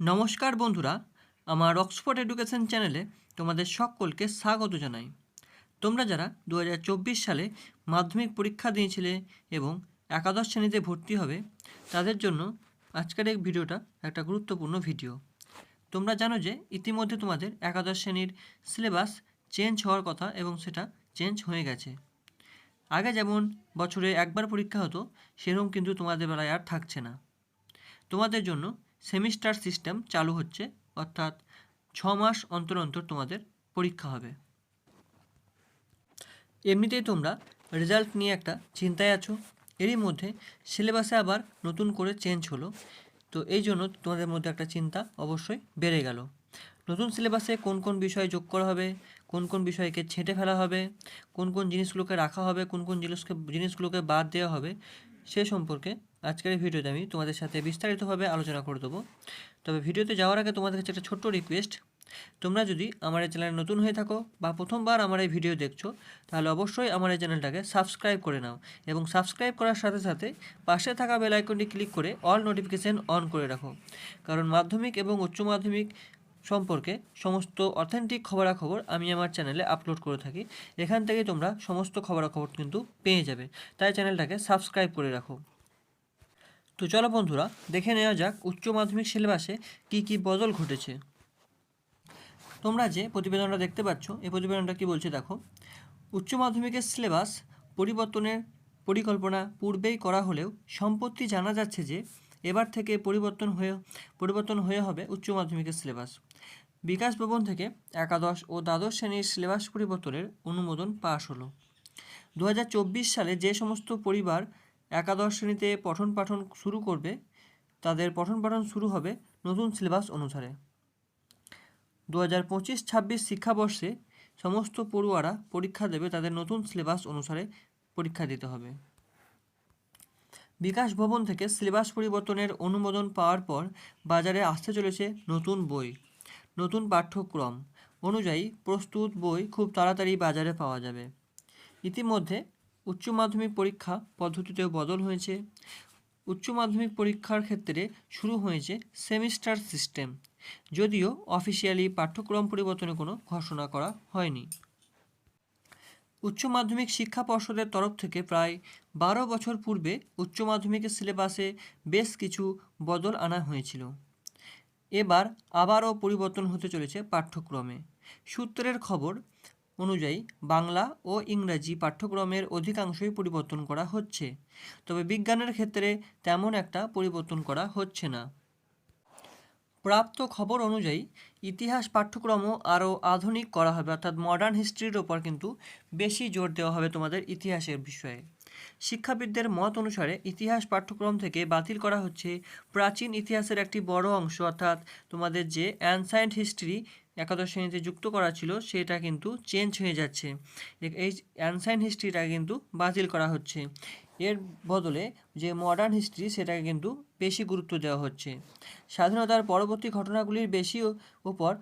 নমস্কার বন্ধুরা, আমার অক্সফোর্ড এডুকেশন চ্যানেলে তোমাদের সকলকে স্বাগত জানাই। তোমরা যারা দু হাজার চব্বিশ সালে মাধ্যমিক পরীক্ষা দিয়েছিলে এবং একাদশ শ্রেণীতে ভর্তি হবে, তাদের জন্য আজকের এই ভিডিওটা একটা গুরুত্বপূর্ণ ভিডিও। তোমরা জানো যে ইতিমধ্যে তোমাদের একাদশ শ্রেণির সিলেবাস চেঞ্জ হওয়ার কথা এবং সেটা চেঞ্জ হয়ে গেছে। আগে যেমন বছরে একবার পরীক্ষা হতো, সেরকম কিন্তু তোমাদের বেলায় আর থাকছে না। তোমাদের জন্য সেমিস্টার সিস্টেম চালু হচ্ছে, অর্থাৎ ছ মাস অন্তর অন্তর তোমাদের পরীক্ষা হবে। এমনিতেই তোমরা রেজাল্ট নিয়ে একটা চিন্তায় আছো। এরই মধ্যে সিলেবাসে আবার নতুন করে চেঞ্জ হলো। তো এই জন্য তোমাদের মধ্যে একটা চিন্তা অবশ্যই বেড়ে গেল। নতুন সিলেবাসে কোন কোন বিষয় যোগ করা হবে, কোন কোন বিষয়কে ছেঁটে ফেলা হবে, কোন কোন জিনিসগুলোকে রাখা হবে, কোন কোন জিনিসকে, জিনিসগুলোকে বাদ দেওয়া হবে, সে সম্পর্কে আজকের এই ভিডিওতে আমি তোমাদের সাথে বিস্তারিতভাবে আলোচনা করে দেবো। তবে ভিডিওতে যাওয়ার আগে তোমাদের কাছে একটা ছোট্ট রিকোয়েস্ট তোমরা যদি আমার এই চ্যানেলে নতুন হয়ে থাকো বা প্রথমবার আমার এই ভিডিও দেখছ, তাহলে অবশ্যই আমার এই চ্যানেলটাকে সাবস্ক্রাইব করে নাও এবং সাবস্ক্রাইব করার সাথে সাথে পাশে থাকা বেল আইকনটি ক্লিক করে অল নোটিফিকেশান অন করে রাখো। কারণ মাধ্যমিক এবং উচ্চ মাধ্যমিক সম্পর্কে সমস্ত অথেন্টিক খবরাখবর আমি আমার চ্যানেলে আপলোড করে থাকি। এখান থেকেই তোমরা সমস্ত খবরাখবর কিন্তু পেয়ে যাবে। তাই চ্যানেলটাকে সাবস্ক্রাইব করে রাখো। তো চলো বন্ধুরা, দেখে নেওয়া যাক উচ্চ মাধ্যমিক সিলেবাসে কী কী বদল ঘটেছে। তোমরা যে প্রতিবেদনটা দেখতে পাচ্ছ, এই প্রতিবেদনটা কি বলছে দেখো, উচ্চ মাধ্যমিকের সিলেবাস পরিবর্তনের পরিকল্পনা পূর্বেই করা হলেও সম্পত্তি জানা যাচ্ছে যে এবার থেকে পরিবর্তন হয়ে পরিবর্তন হয়ে হবে উচ্চ মাধ্যমিকের সিলেবাস। বিকাশ ভবন থেকে একাদশ ও দ্বাদশ শ্রেণির সিলেবাস পরিবর্তনের অনুমোদন পাশ হলো। দু হাজার চব্বিশ সালে যে সমস্ত পরিবার একাদশ শ্রেণীতে পঠন পাঠন শুরু করবে। তাদের পঠন পাঠন শুরু হবে নতুন সিলেবাস অনুসারে। দু হাজার পঁচিশ ছাব্বিশ শিক্ষাবর্ষে সমস্ত পড়ুয়ারা পরীক্ষা দেবে তাদের নতুন সিলেবাস অনুসারে পরীক্ষা দিতে হবে। বিকাশ ভবন থেকে সিলেবাস পরিবর্তনের অনুমোদন পাওয়ার পর বাজারে আসতে চলেছে নতুন বই, নতুন পাঠ্যক্রম। অনুযায়ী প্রস্তুত বই খুব তাড়াতাড়ি বাজারে পাওয়া যাবে। ইতিমধ্যে উচ্চ মাধ্যমিক পরীক্ষা পদ্ধতিতেও বদল হয়েছে। উচ্চ মাধ্যমিক পরীক্ষার ক্ষেত্রে শুরু হয়েছে সেমিস্টার সিস্টেম, যদিও অফিসিয়ালি পাঠ্যক্রম পরিবর্তনে কোনো ঘোষণা করা হয়নি। উচ্চ মাধ্যমিক শিক্ষা পর্ষদের তরফ থেকে প্রায় বারো বছর পূর্বে উচ্চ মাধ্যমিকের সিলেবাসে বেশ কিছু বদল আনা হয়েছিল। এবার আবারও পরিবর্তন হতে চলেছে পাঠ্যক্রমে। সূত্রের খবর অনুযায়ী বাংলা ও ইংরাজি পাঠ্যক্রমের অধিকাংশই পরিবর্তন করা হচ্ছে। তবে বিজ্ঞানের ক্ষেত্রে তেমন একটা পরিবর্তন করা হচ্ছে না। প্রাপ্ত খবর অনুযায়ী, ইতিহাস পাঠ্যক্রমও আরও আধুনিক করা হবে, অর্থাৎ মডার্ন হিস্ট্রির ওপর কিন্তু বেশি জোর দেওয়া হবে তোমাদের ইতিহাসের বিষয়ে। শিক্ষাবিদদের মত অনুসারে, ইতিহাস পাঠ্যক্রম থেকে বাতিল করা হচ্ছে প্রাচীন ইতিহাসের একটি বড় অংশ, অর্থাৎ তোমাদের যে অ্যানসায়েন্ট হিস্ট্রি একাদশ শ্রেণীতে যুক্ত করা ছিল, সেটা কিন্তু চেঞ্জ হয়ে যাচ্ছে। এই অ্যানসাইন হিস্ট্রিটা কিন্তু বাতিল করা হচ্ছে। এর বদলে যে মডার্ন হিস্ট্রি সেটাকে কিন্তু বেশি গুরুত্ব দেওয়া হচ্ছে। স্বাধীনতার পরবর্তী ঘটনাগুলির বেশি উপর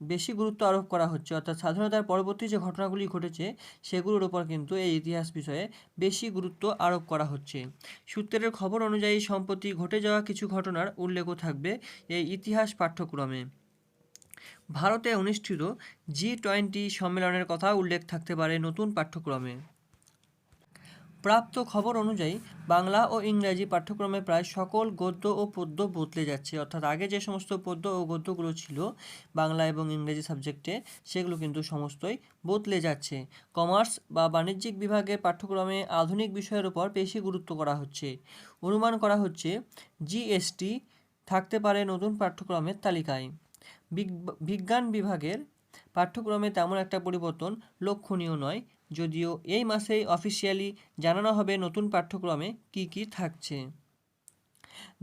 বেশি গুরুত্ব আরোপ করা হচ্ছে। অর্থাৎ স্বাধীনতার পরবর্তী যে ঘটনাগুলি ঘটেছে, সেগুলোর উপর কিন্তু এই ইতিহাস বিষয়ে বেশি গুরুত্ব আরোপ করা হচ্ছে। সূত্রের খবর অনুযায়ী সম্প্রতি ঘটে যাওয়া কিছু ঘটনার উল্লেখও থাকবে এই ইতিহাস পাঠ্যক্রমে। ভারতে অনুষ্ঠিত জি টোয়েন্টি সম্মেলনের কথা উল্লেখ থাকতে পারে নতুন পাঠ্যক্রমে। প্রাপ্ত খবর অনুযায়ী, বাংলা ও ইংরাজি পাঠ্যক্রমে প্রায় সকল গদ্য ও পদ্য বদলে যাচ্ছে। অর্থাৎ আগে যে সমস্ত পদ্য ও গদ্যগুলো ছিল বাংলা এবং ইংরেজি সাবজেক্টে, সেগুলো কিন্তু সমস্তই বদলে যাচ্ছে। কমার্স বা বাণিজ্যিক বিভাগের পাঠ্যক্রমে আধুনিক বিষয়ের উপর বেশি গুরুত্ব করা হচ্ছে। অনুমান করা হচ্ছে, জিএসটি থাকতে পারে নতুন পাঠ্যক্রমের তালিকায়। বিজ্ঞান বিভাগের পাঠ্যক্রমে তেমন একটা পরিবর্তন লক্ষণীয় নয়, যদিও এই মাসেই অফিসিয়ালি জানানো হবে নতুন পাঠ্যক্রমে কি কি থাকছে।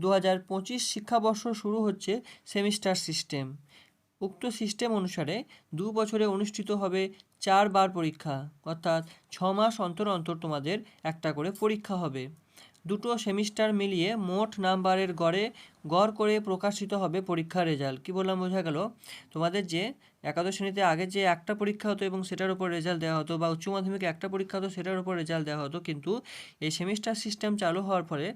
দু হাজার পঁচিশ শিক্ষাবর্ষ শুরু হচ্ছে সেমিস্টার সিস্টেম। উক্ত সিস্টেম অনুসারে দু বছরে অনুষ্ঠিত হবে চারবার পরীক্ষা, অর্থাৎ ছ মাস অন্তর অন্তর তোমাদের একটা করে পরীক্ষা হবে। দুটো সেমিস্টার মিলিয়ে মোট নাম্বারের গড়ে, গড় করে প্রকাশিত হবে পরীক্ষার রেজাল্ট। কী বললাম, বোঝা গেল? তোমাদের যে একাদশ শ্রেণীতে আগে যে একটা পরীক্ষা হতো এবং সেটার উপর রেজাল্ট দেওয়া হতো বা উচ্চ মাধ্যমিকে একটা পরীক্ষা হতো, সেটার উপর রেজাল্ট দেওয়া হতো, কিন্তু এই সেমিস্টার সিস্টেম চালু হওয়ার ফলে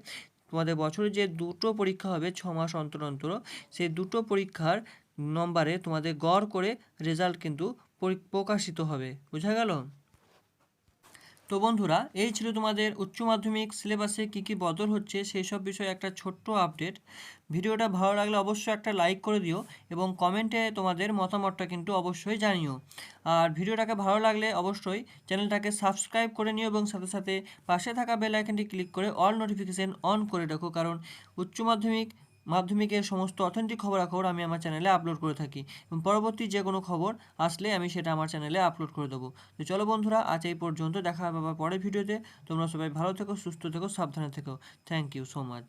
তোমাদের বছরে যে দুটো পরীক্ষা হবে ছ মাস অন্তর অন্তর, সেই দুটো পরীক্ষার নম্বরে তোমাদের গড় করে রেজাল্ট কিন্তু প্রকাশিত হবে। বোঝা গেল? তো বন্ধুরা, এই ছিল তোমাদের উচ্চ মাধ্যমিক সিলেবাসে কী কী বদল হচ্ছে সেই সব বিষয়ে একটা ছোট্ট আপডেট। ভিডিওটা ভালো লাগলে অবশ্যই একটা লাইক করে দিও এবং কমেন্টে তোমাদের মতামতটা কিন্তু অবশ্যই জানিও। আর ভিডিওটাকে ভালো লাগলে অবশ্যই চ্যানেলটাকে সাবস্ক্রাইব করে নিও এবং সাথে সাথে পাশে থাকা বেল আইকনটি ক্লিক করে অল নোটিফিকেশন অন করে রাখো, কারণ উচ্চ মাধ্যমিক মাধ্যমিকের সমস্ত অথেন্টিক খবরাখবর আমি আমার চ্যানেলে আপলোড করে থাকি এবং পরবর্তী যে কোনো খবর আসলে আমি সেটা আমার চ্যানেলে আপলোড করে দেবো। তো চলো বন্ধুরা, আজ এই পর্যন্ত দেখা হবে আবার পরের ভিডিওতে তোমরা সবাই ভালো থেকো, সুস্থ থেকো, সাবধানে থেকো। Thank you so much